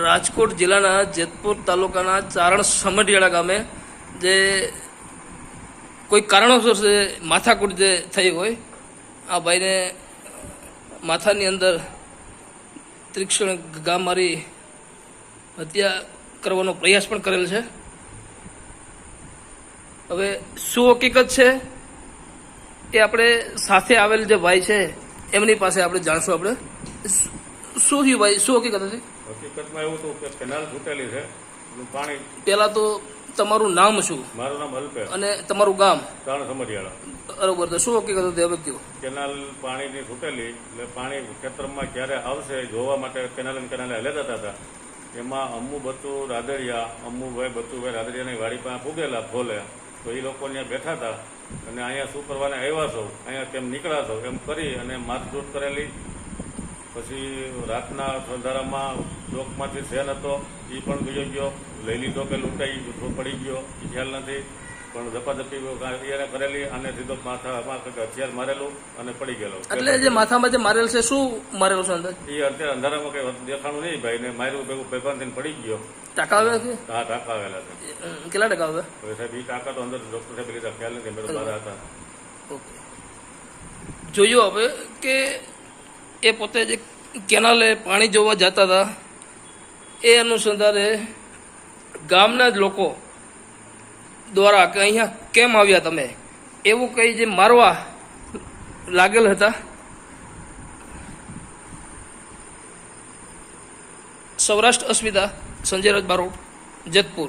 રાજકોટ જિલ્લાના જેતપુર તાલુકાના ચારણ સમઢિયાળા ગામે જે કોઈ કારણોસર જે માથાકૂટ જે થઈ હોય, આ ભાઈને માથાની અંદર ત્રિક્ષણ ગા મારી હત્યા કરવાનો પ્રયાસ પણ કરેલ છે. હવે શું હકીકત છે એ આપણે સાથે આવેલ જે ભાઈ છે, એમની પાસે આપણે જાણશું આપણે. શું થયું ભાઈ? શું હકીકત હતી? હકીકતમાં એવું હતું કે કેનાલ તૂટેલી છે પાણી પેલા તો તમારું નામ શું? મારું નામ અલ્પે અને તમારું ગામ? ત્રણ સમઢિયાળા. બરોબર તો શું હકીકત હતી હવે કયો કેનાલ પાણીની તૂટેલી એટલે પાણી ખેતરમાં ક્યારે આવશે જોવા માટે કેનાલ અને કેનાલે હલે જતા હતા. એમાં અમ્મુ બતુ રાદડિયા અમ્મુભાઈ બચ્ચુભાઈ રાદડિયાની વાડી પાસે ફૂગેલા ફોલે તો એ લોકો ત્યાં બેઠા હતા અને અહીંયા શું કરવાને આવ્યા છો અહીંયા કેમ નીકળ્યા છો એમ કરી અને મારઝૂટ કરેલી. પછી રાતના અંધારામાં ચોકમાંથી સેન હતો એ પણ ગયો ગયો. લઈ લીધો કે લૂંટાઈ પડી ગયો એ ખ્યાલ નથી. પણ ઝપાઝપી એને કરેલી અને સીધો માથામાં હથિયાર મારેલું અને પડી ગયેલો. એટલે જે માથામાં જે મારેલ છે શું મારેલું છે અંદર એ અત્યારે અંધારામાં કઈ દેખાણું નહીં ભાઈ ને માર્યું ભેગું ભેગવાન પડી ગયો. ટાકા આવે છે? હા ટાંકા આવેલા છે. કેટલા ટકા આવે સાહેબ એ ટાંકા તો અંદર ડોક્ટર સાહેબ લીધા ખ્યાલ નથી મેં બહાર હતા. ઓકે. જોયું હવે કે એ પોતે જે કેનાલે પાણી જોવા જતા હતા. એ અનુસંધાને ગામના જ લોકો દ્વારા કે અહીંયા કેમ આવ્યા તમે? એવું કંઈ જે મારવા લાગેલ હતા? સૌરાષ્ટ્ર અસ્મિતા સંજય રાજ બારોટ, જેતપુર.